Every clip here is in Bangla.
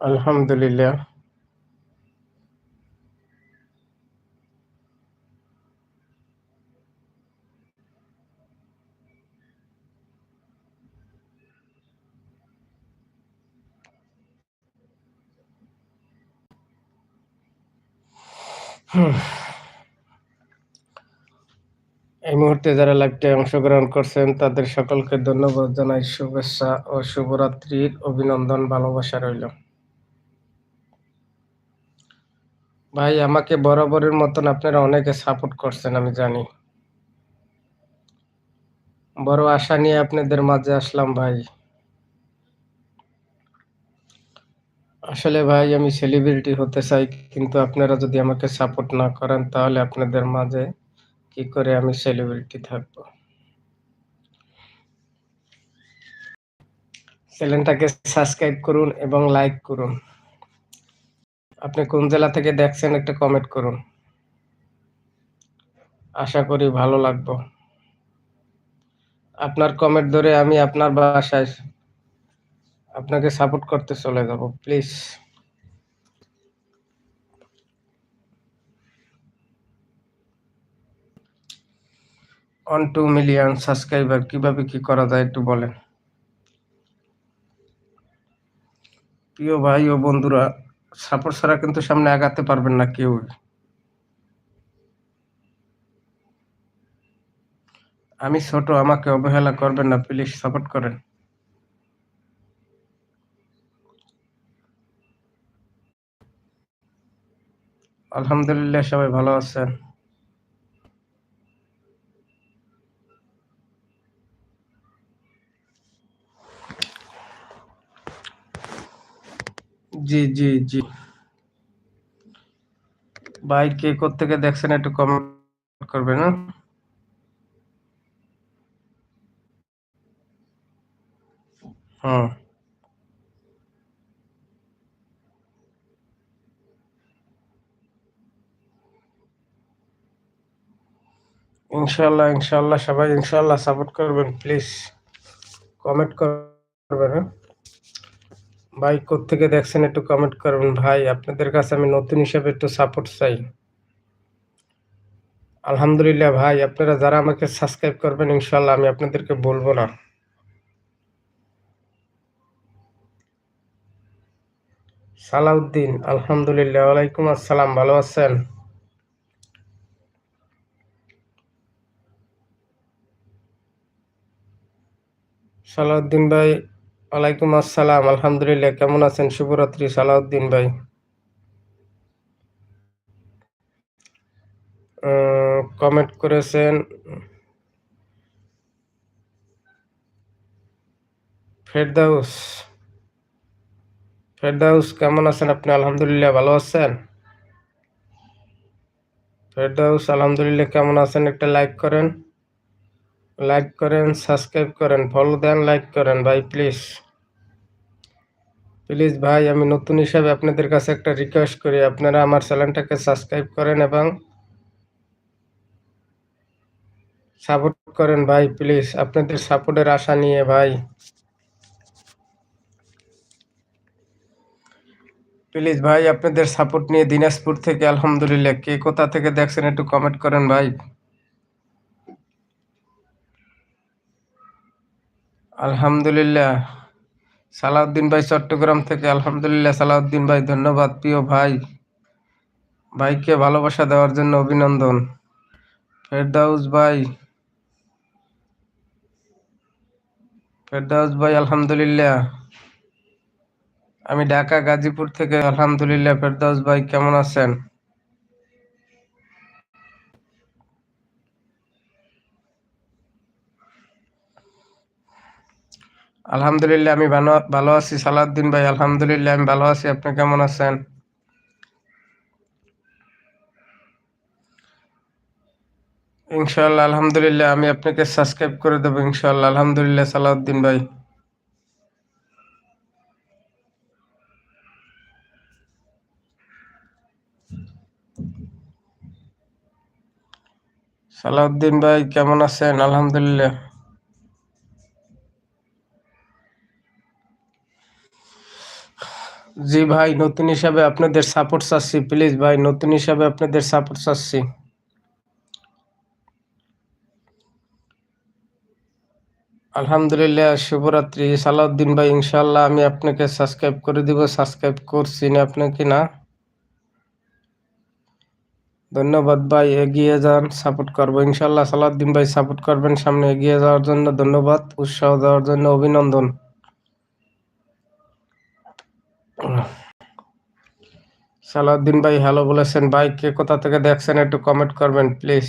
আলহামদুলিল্লাহ। এই মুহূর্তে যারা লাইভটায় অংশগ্রহণ করছেন, তাদের সকলকে ধন্যবাদ জানাই। শুভেচ্ছা ও শুভরাত্রির অভিনন্দন, ভালোবাসা রইল। ভাই, আমাকে বরাবরের মতন আপনারা অনেকে সাপোর্ট করছেন, আমি জানি। বড় আশা নিয়ে আপনাদের মাঝে আসলাম ভাই। আসলে ভাই, আমি সেলিব্রিটি হতে চাই, কিন্তু আপনারা যদি আমাকে সাপোর্ট না করেন, তাহলে আপনাদের মাঝে কি করে আমি সেলিব্রিটি থাকব? চ্যানেলটাকে সাবস্ক্রাইব করুন এবং লাইক করুন। আপনি কোন জেলা থেকে দেখছেন একটা কমেন্ট করুন। আশা করি ভালো লাগবে। আপনার কমেন্ট ধরে আমি আপনার বাসায় আপনাকে সাপোর্ট করতে চলে যাব please one two million subscriber কীভাবে কি করা যায় একটু বলেন। প্রিয় ভাই ও বন্ধুরা সাপোর্ট ছাড়া কিন্তু সামনে আগাতে পারবেন না কেউ। আমি ছোট, আমাকে অবহেলা করবেন না প্লিজ সাপোর্ট করেন। আলহামদুলিল্লাহ, সবাই ভালো আছেন। জি জি জি। ভাই, কে থেকে দেখছেন একটু কমেন্ট করবেন হ্যাঁ? হুম ইনশাল্লাহ ইনশাল্লাহ সবাই ইনশাল্লাহ সাপোর্ট করবেন প্লিজ কমেন্ট করবেন হ্যাঁ? ভাই থেকে দেখছেন একটু কমেন্ট করবেন? ভাই, আপনাদের কাছে আমি নতুন হিসাবে একটু সাপোর্ট চাই। আলহামদুলিল্লাহ ভাই, আপনারা যারা আমাকে সাবস্ক্রাইব করবেন ইনশাল্লাহ আমি আপনাদেরকে বলব না। সালাউদ্দিন, আলহামদুলিল্লাহ, ওয়ালাইকুম আসসালাম, ভালো আছেন? সালাউদ্দিন ভাই ওয়ালাইকুম আসসালাম। আলহামদুলিল্লাহ, কেমন আছেন? শুভরাত্রি, সালাউদ্দিন ভাই। কমেন্ট করেছেন ফেরদাউস। ফেরদাউস, কেমন আছেন আপনি? আলহামদুলিল্লাহ, ভালো আছেন? ফেরদাউস, আলহামদুলিল্লাহ, কেমন আছেন? একটা লাইক করেন। লাইক করেন, সাবস্ক্রাইব করেন ফলো দেন লাইক করেন ভাই প্লিজ প্লিজ ভাই, আমি নতুন হিসাবে আপনাদের কাছে একটা রিকোয়েস্ট করি, আপনারা আমার চ্যানেলটাকে সাবস্ক্রাইব করেন এবং সাপোর্ট করেন ভাই প্লিজ আপনাদের সাপোর্টের আশা নিয়ে ভাই। প্লিজ ভাই, আপনাদের সাপোর্ট নিয়ে দিনাজপুর থেকে, আলহামদুলিল্লাহ। কে কোথা থেকে দেখছেন একটু কমেন্ট করেন ভাই। আলহামদুলিল্লাহ। সালাউদ্দিন ভাই চট্টগ্রাম থেকে। আলহামদুলিল্লাহ সালাউদ্দিন ভাই, ধন্যবাদ প্রিয় ভাই। ভাইকে ভালোবাসা দেওয়ার জন্য অভিনন্দন। ফেরদাউস ভাই। ফেরদাউস ভাই, আলহামদুলিল্লাহ। আমি ঢাকা, গাজীপুর থেকে। আলহামদুলিল্লাহ, ফেরদাউস ভাই, কেমন আছেন? আলহামদুলিল্লাহ, আমি ভালো আছি। সালাউদ্দিন ভাই, আলহামদুলিল্লাহ, আমি ভালো আছি। আপনি কেমন আছেন? ইনশাল্লাহ আলহামদুলিল্লাহ, আমি আপনাকে সাবস্ক্রাইব করে দেবো ইনশাল্লাহ আলহামদুলিল্লাহ, সালাউদ্দিন ভাই। সালাউদ্দিন ভাই, কেমন আছেন? আলহামদুলিল্লাহ। জি ভাই, নতুন হিসাবে আপনাদের সাপোর্ট চাচ্ছি প্লিজ ভাই, নতুন হিসাবে আপনাদের সাপোর্ট চাচ্ছি। আলহামদুলিল্লাহ, শুভরাত্রি। সালাউদ্দিন ভাই ইনশাল্লাহ আমি আপনাকে সাবস্ক্রাইব করে দিব। সাবস্ক্রাইব করছি না আপনাকে না? ধন্যবাদ ভাই, এগিয়ে যান সাপোর্ট করব। ইনশাল্লাহ সালাউদ্দিন ভাই সাপোর্ট করবেন, সামনে এগিয়ে যাওয়ার জন্য ধন্যবাদ, উৎসাহ দেওয়ার জন্য অভিনন্দন। সালাউদ্দিন ভাই হ্যালো বলেছেন। ভাই, কে কোথা থেকে দেখছেন একটু কমেন্ট করবেন প্লিজ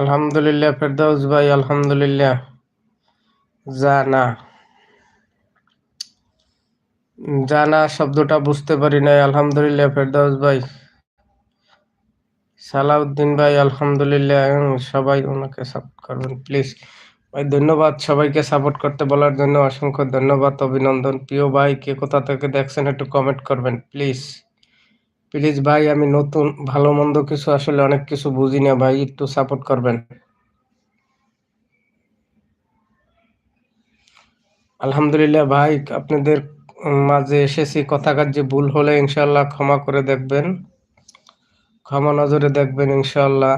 আলহামদুলিল্লাহ, ফেরদাউস ভাই, আলহামদুলিল্লাহ। জানা জানা শব্দটা বুঝতে পারি নাই। আলহামদুলিল্লাহ, ফেরদাউস ভাই। সালাউদ্দিন ভাই, আলহামদুলিল্লাহ সবাই ওনাকে সাপোর্ট করবেন প্লিজ ভাই, ধন্যবাদ সবাইকে সাপোর্ট করতে বলার জন্য। অসংখ্য ধন্যবাদ, অভিনন্দন। প্রিয় ভাই, কে কোথা থেকে দেখছেন একটু কমেন্ট করবেন প্লিজ প্লিজ ভাই, আমি নতুন, ভালো, মন্দ কিছু আসলে অনেক কিছু বুঝি না ভাই, একটু সাপোর্ট করবেন। আলহামদুলিল্লাহ ভাই, আপনাদের মাঝে এসেছি, কথা কাজে ভুল হলে ইনশাল্লাহ ক্ষমা করে দেখবেন। ক্ষমা নজরে দেখবেন ইনশাল্লাহ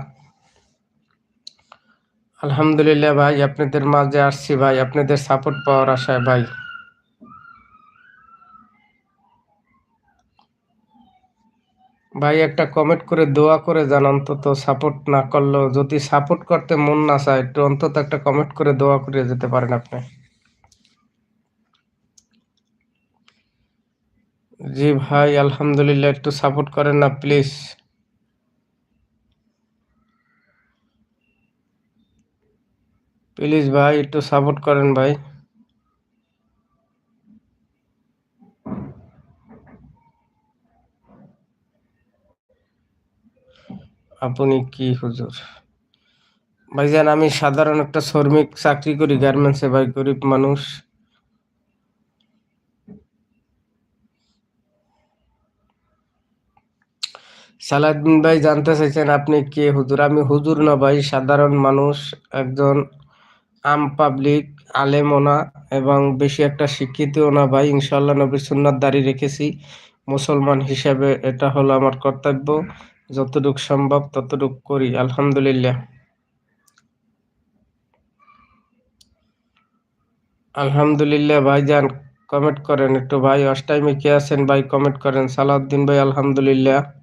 আলহামদুলিল্লাহ ভাই, আপনাদের মাঝে আসছি ভাই, আপনাদের সাপোর্ট পাওয়ার আশায় ভাই। ভাই, একটা কমেন্ট করে দোয়া করে যান, অন্তত সাপোর্ট না করলেও যদি সাপোর্ট করতে মন না চায়, একটু অন্তত একটা কমেন্ট করে দোয়া করে যেতে পারেন আপনি। জি ভাই, আলহামদুলিল্লাহ, একটু সাপোর্ট করেন না প্লিজ প্লিজ ভাই, একটু সাপোর্ট করেন ভাই। আপনি কি হুজুর? ভাইজান, আমি সাধারণ একটা শ্রমিক, চাকরি করি গার্মেন্টসে ভাই, গরিব মানুষ। সালাউদ্দিন ভাই জানতে চাইছেন আপনি কে? হুজুর, আমি হুজুর না ভাই, সাধারণ মানুষ, একজন আম পাবলিক আলেমও না এবং বেশি একটা শিক্ষিতও না ভাই। ইনশাল্লাহ নবীর সুন্নাত দাঁড়িয়ে রেখেছি। মুসলমান হিসাবে এটা হলো আমার কর্তব্য। যতটুক সম্ভব ততটুক করি, আলহামদুলিল্লাহ। আলহামদুলিল্লাহ ভাইজান কমেন্ট করেন একটু ভাই। অষ্টাইমে কে আছেন ভাই? কমেন্ট করেন। সালাউদ্দিন ভাই, আলহামদুলিল্লাহ।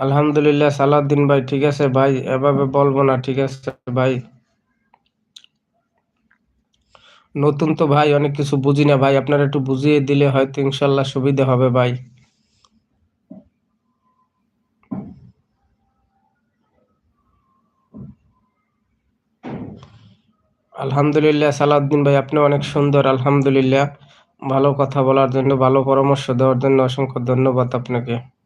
আলহামদুলিল্লাহ, সালাউদ্দিন ভাই, ঠিক আছে? ভাই, এভাবে বলব না, ঠিক আছে ভাই? নতুন তো ভাই, অনেক কিছু বুঝি না ভাই। আপনারা একটু বুঝিয়ে দিলে হয়তো ইনশাল্লাহ সুবিধা হবে ভাই। আলহামদুলিল্লাহ, সালাউদ্দিন ভাই আপনি অনেক সুন্দর, আলহামদুলিল্লাহ। ভালো কথা বলার জন্য, ভালো পরামর্শ দেওয়ার জন্য অসংখ্য ধন্যবাদ আপনাকে।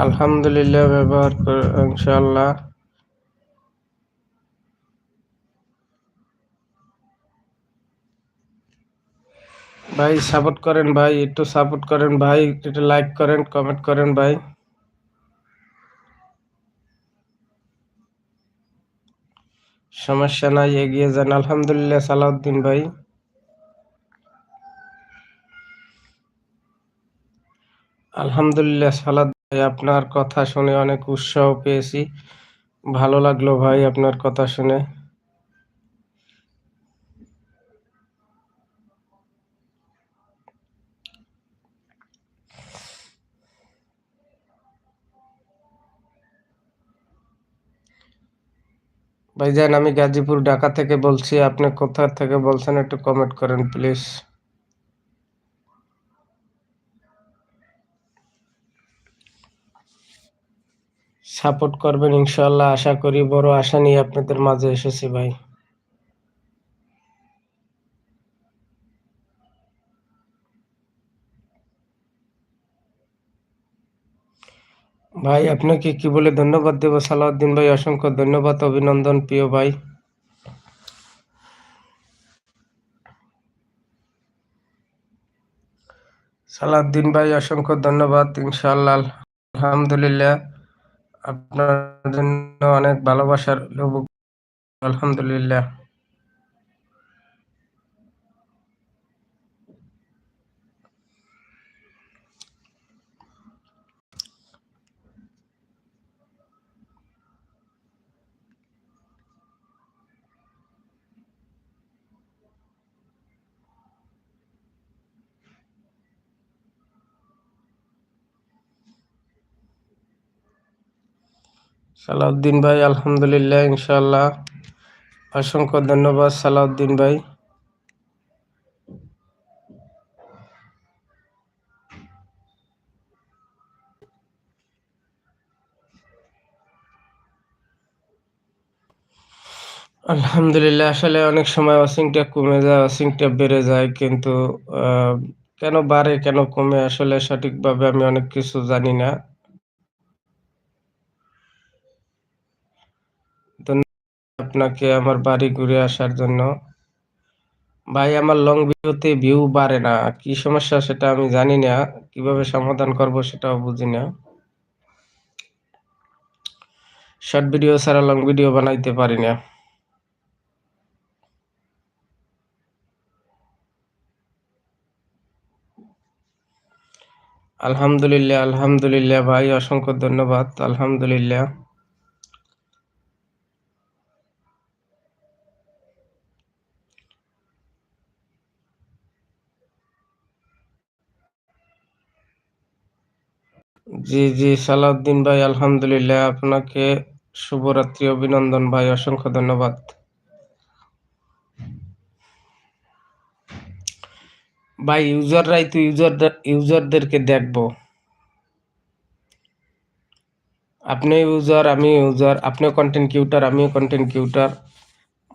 আলহামদুলিল্লাহ, ব্যবহার করে, ইনশাআল্লাহ। ভাই সাপোর্ট করেন ভাই, একটু সাপোর্ট করেন ভাই, একটু লাইক করেন কমেন্ট করেন ভাই। সমস্যা নাই, এগিয়ে যান। আলহামদুলিল্লাহ, সালাউদ্দিন ভাই। আলহামদুলিল্লাহ, সালাদ ভাই, আপনার কথা শুনে অনেক উৎসাহ পেয়েছি। ভালো লাগল ভাই আপনার কথা শুনে। ভাইজান, আমি গাজীপুর, ঢাকা থেকে বলছি, আপনি কোথা থেকে বলছেন একটু কমেন্ট করেন প্লিজ সাপোর্ট করবেন ইনশাল্লাহ আশা করি বড় আশা নিয়ে আপনাদের মাঝে এসেছি ভাই। ভাই, আপনাকে কি বলে ধন্যবাদ দেব? সালাউদ্দিন ভাই, অসংখ্য ধন্যবাদ, অভিনন্দন, প্রিয় ভাই। সালাউদ্দিন ভাই, অসংখ্য ধন্যবাদ, ইনশাআল্লাহ, আলহামদুলিল্লাহ। আপনার জন্য অনেক ভালোবাসার লোক আলহামদুলিল্লাহ। সালাউদ্দিন ভাই, আলহামদুলিল্লাহ, ইনশাআল্লাহ। অসংখ্য ধন্যবাদ সালাউদ্দিন ভাই। আলহামদুলিল্লাহ, আসলে অনেক সময় অসিংটা কমে যায়, অসিংটা বেড়ে যায়, কিন্তু কেন বাড়ে, কেন কমে, আসলে সঠিকভাবে আমি অনেক কিছু জানি না। আপনাকে আমার বাড়ি ঘুরে আসার জন্য। ভাই, আমার লং ভিডিওতে ভিউ বাড়ে না। কি সমস্যা সেটা আমি জানি না। কীভাবে সমাধান করব সেটাও বুঝি না। শর্ট ভিডিও ছাড়া লং ভিডিও বানাইতে পারি না। আলহামদুলিল্লাহ আলহামদুলিল্লাহ ভাই, অসংখ্য ধন্যবাদ। আলহামদুলিল্লাহ। জি জি, সালাউদ্দিন ভাই, আলহামদুলিল্লাহ। আপনাকে শুভরাত্রি, অভিনন্দন ভাই, অসংখ্য ধন্যবাদ। ভাই ইউজাররাই তো ইউজার, ইউজারদেরকে দেখব। আপনি ইউজার, আমি ইউজার, আপনি কন্টেন্ট কিউটার আমিও কন্টেন্ট কিউটার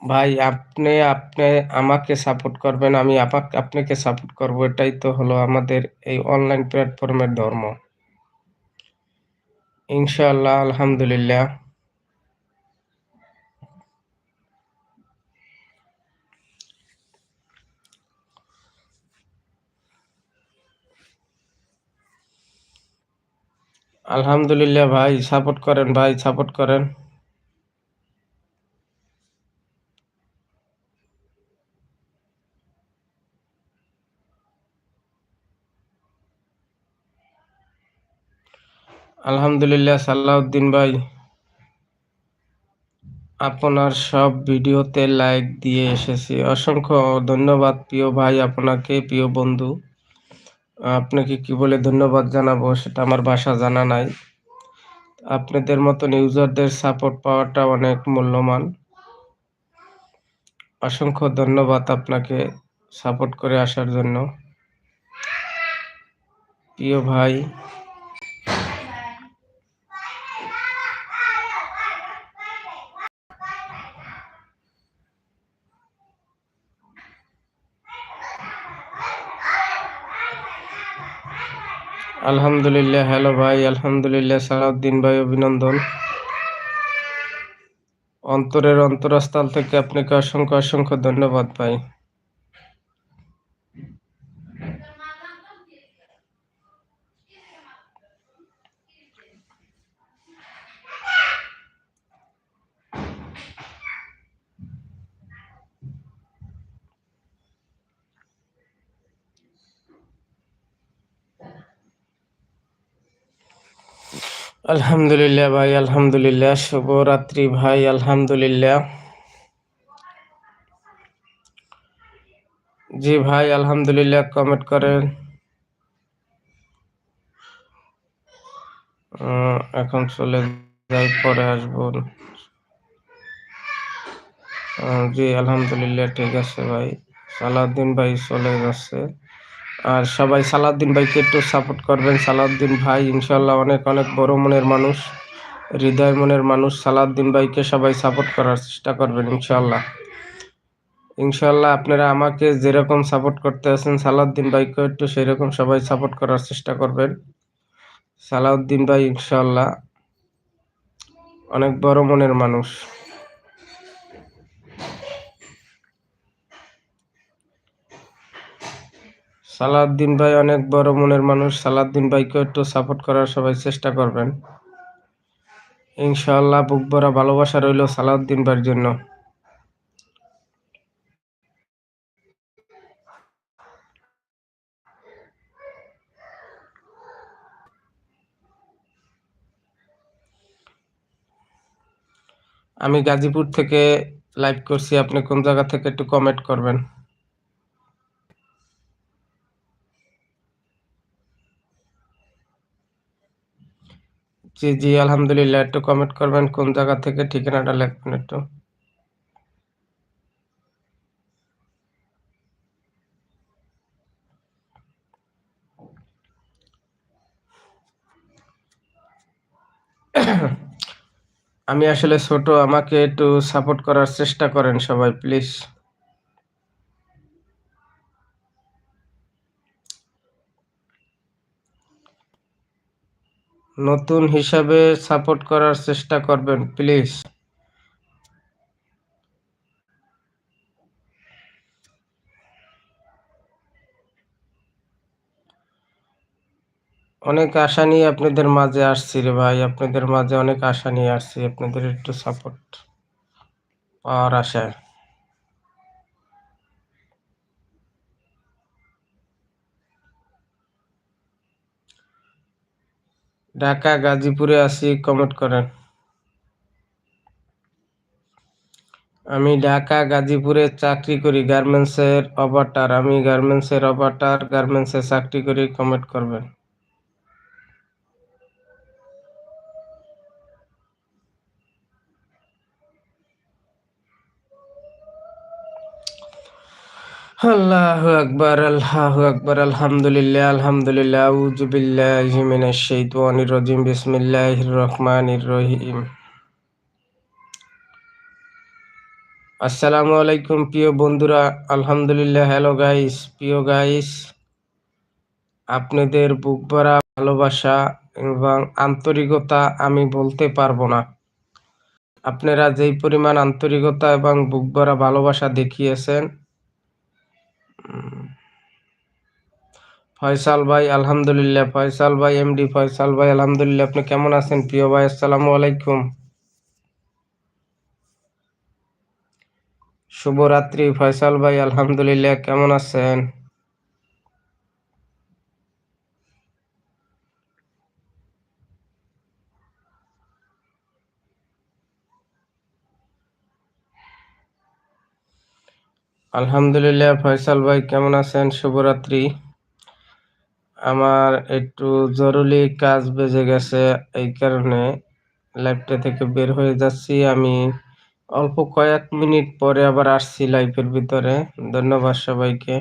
ভাই, আপনি আপনি আমাকে সাপোর্ট করবেন, আমি আপনাকে আপনাকে সাপোর্ট করব, এটাই তো হলো আমাদের এই অনলাইন প্ল্যাটফর্মের ধর্ম। ইনশাআল্লাহ আলহামদুলিল্লাহ। আলহামদুলিল্লাহ ভাই সাপোর্ট করেন ভাই সাপোর্ট করেন। আলহামদুলিল্লাহ সাল্লাউদ্দিন ভাই। আপনার সব ভিডিওতে লাইক দিয়ে এসেছি। অসংখ্য ধন্যবাদ প্রিয় ভাই, আপনাকে প্রিয় বন্ধু। আপনাকে কি বলে ধন্যবাদ জানাব সেটা আমার ভাষা জানা নাই। আপনাদের মতন ইউজারদের সাপোর্ট পাওয়াটা অনেক মূল্যবান। অসংখ্য ধন্যবাদ আপনাকে সাপোর্ট করে আসার জন্য। প্রিয় ভাই আলহামদুলিল্লাহ, হ্যালো ভাই, আলহামদুলিল্লাহ, সালাউদ্দিন ভাই, অভিনন্দন। অন্তরের অন্তরস্থল থেকে আপনাকে অসংখ্য অসংখ্য ধন্যবাদ ভাই। আলহামদুলিল্লাহ ভাই, আলহামদুলিল্লাহ। শুভরাত্রি ভাই, আলহামদুলিল্লাহ। জি ভাই, আলহামদুলিল্লাহ কমেন্ট করেন। এখন চলে যাই, পরে আসব। জি, আলহামদুলিল্লাহ, ঠিক আছে ভাই। সালাউদ্দিন ভাই চলে যাচ্ছে। আর সবাই সালাউদ্দিন ভাইকে একটু সাপোর্ট করবেন। সালাউদ্দিন ভাই ইনশাল্লাহ অনেক অনেক বড় মনের মানুষ, হৃদয় মনের মানুষ। সালাউদ্দিন ভাইকে সবাই সাপোর্ট করার চেষ্টা করবেন ইনশাল্লাহ ইনশাল্লাহ আপনারা আমাকে যেরকম সাপোর্ট করতে আছেন, সালাউদ্দিন ভাইকে একটু সেরকম সবাই সাপোর্ট করার চেষ্টা করবেন। সালাউদ্দিন ভাই ইনশাল্লাহ অনেক বড় মনের মানুষ। সালাউদ্দিন ভাই অনেক বড় মনের মানুষ। সালাউদ্দিন ভাইকে একটু সাপোর্ট করার সবাই চেষ্টা করবেন। ইনশাআল্লাহ বুক ভরা ভালোবাসা রইল সালাউদ্দিন ভাইয়ের জন্য। আমি গাজীপুর থেকে লাইভ করছি। আপনি কোন জায়গা থেকে একটু কমেন্ট করবেন? জি জি, আলহামদুলিল্লাহ। একটু কমেন্ট করবেন কোন জায়গা থেকে ঠিকানাটা লিখবেন একটু। আমি আসলে ছোট, আমাকে একটু সাপোর্ট করার চেষ্টা করেন সবাই প্লিজ নতুন হিসাবে সাপোর্ট করার চেষ্টা করবেন, প্লিজ। অনেক আশা নিয়ে আপনাদের মাঝে আসছি রে ভাই, আপনাদের মাঝে অনেক আশা নিয়ে আসছি, আপনাদের একটু সাপোর্ট পাওয়ার আশায়। ঢাকা, গাজীপুরে আসি, কমেন্ট করেন। আমি ঢাকা, গাজীপুরে চাকরি করি, গার্মেন্টসের অপারটার আমি গার্মেন্টসের অপারটার গার্মেন্টসে চাকরি করি, কমেন্ট করবেন। আল্লাহু আকবার আল্লাহু আকবার, আলহামদুলিল্লাহ আলহামদুলিল্লাহ, আউযু বিল্লাহি মিনাশ শাইতানির রাজিম, বিসমিল্লাহির রহমানির রহিম। আসসালামু আলাইকুম প্রিয় বন্ধুরা, আলহামদুলিল্লাহ, হ্যালো গাইস প্রিয় গাইস আপনাদের বুক ভরা ভালোবাসা এবং আন্তরিকতা আমি বলতে পারব না। আপনারা যেই পরিমাণ আন্তরিকতা এবং বুক ভরা ভালোবাসা দেখিয়েছেন ফয়সাল ভাই, আলহামদুলিল্লাহ। ফয়সাল ভাই, এমডি ফয়সাল ভাই, আলহামদুলিল্লাহ। আপনি কেমন আছেন প্রিয় ভাই? আসসালামু আলাইকুম। শুভরাত্রি ফয়সাল ভাই, আলহামদুলিল্লাহ। কেমন আছেন? আলহামদুলিল্লাহ, ফয়সাল ভাই কেমন আছেন? শুভরাত্রি। আমার একটু জরুরি কাজ বেজে গেছে, এই কারণে লাইভটা থেকে বের হয়ে যাচ্ছি। আমি অল্প কয়েক মিনিট পরে আবার আসছি লাইফের ভিতরে। ধন্যবাদ সবাইকে।